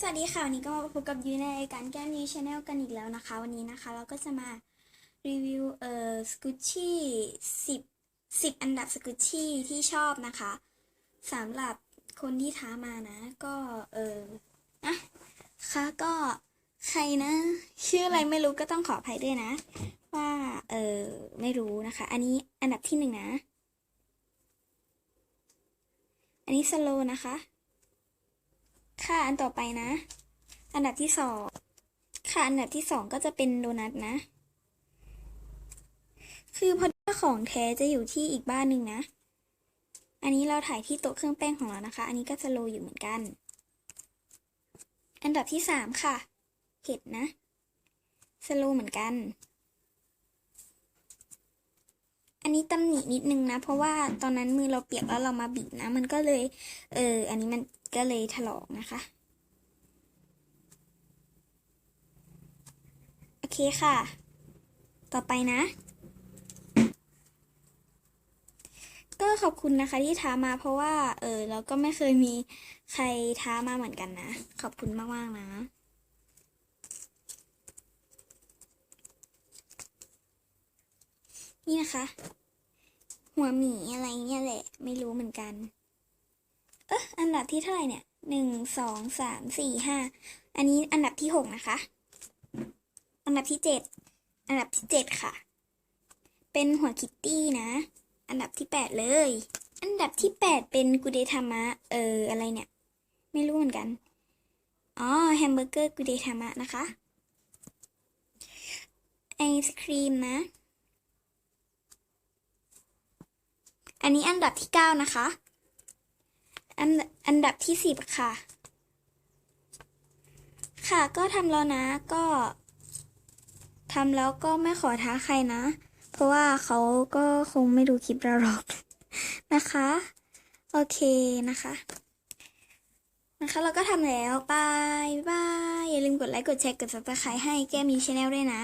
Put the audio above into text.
สวัสดีค่ะ วันนี้ก็มาพบกับยูในรายการแก้มยูชาแนลกันอีกแล้วนะคะ วันนี้นะคะเราก็จะมารีวิวเอ่อสกุชชี่สิบสิบอันดับสกุชชี่ที่ชอบนะคะสำหรับคนที่ท้ามานะ ก็เออนะคะก็ใครนะ ชื่ออะไรไม่รู้ก็ต้องขออภัยด้วยนะ ว่าเออไม่รู้นะคะ อันนี้อันดับที่หนึ่งนะ อันนี้สโลนะคะ ค่ะ อันต่อไปนะ อันดับที่สองค่ะ อันดับที่สองก็จะเป็นโดนัทนะ คือพอดีว่าของแท้จะอยู่ที่อีกบ้านหนึ่งนะ อันนี้เราถ่ายที่โต๊ะเครื่องแป้งของเรานะคะ อันนี้ก็สโลอยู่เหมือนกัน อันดับที่สามค่ะ เห็ดนะสโลเหมือนกัน อันนี้ตำหนินิดนึงนะ เพราะว่าตอนนั้นมือเราเปียกแล้วเรามาบีบนะ มันก็เลย เออ อันนี้มันก็เลยถลอกนะคะ โอเคค่ะ ต่อไปนะ ก็ขอบคุณนะคะที่ท้ามาเพราะว่า เออเราก็ไม่เคยมีใครท้ามาเหมือนกันนะ ขอบคุณมากๆนะนี่นะคะ หัวหมีอะไรเงี้ยแหละ ไม่รู้เหมือนกัน เอะอันดับที่เท่าไหร่เนี่ยหนึ่งสองสามสี่ห้าอันนี้อันดับที่หกนะคะ อันดับที่เจ็ดอันดับที่เจ็ดค่ะ เป็นหัวคิตตี้นะ อันดับที่แปดเลย อันดับที่แปดเป็นกูเดทามะ เอออะไรเนี่ย ไม่รู้เหมือนกัน อ๋อแฮมเบอร์เกอร์กูเดทามะนะคะไอศครีมนะ อันนี้อันดับที่เก้านะคะ อันอันดับที่สิบค่ะ ค่ะก็ทำแล้วนะก็ทำแล้วก็ไม่ขอท้าใครนะ เพราะว่าเขาก็คงไม่ดูคลิปเราหรอกนะคะ โอเคนะคะนะคะเราก็ทำแล้วบายบาย อย่าลืมกดไลค์ กดแชร์ กด subscribe ให้แก้มยูชาแนลด้วยนะ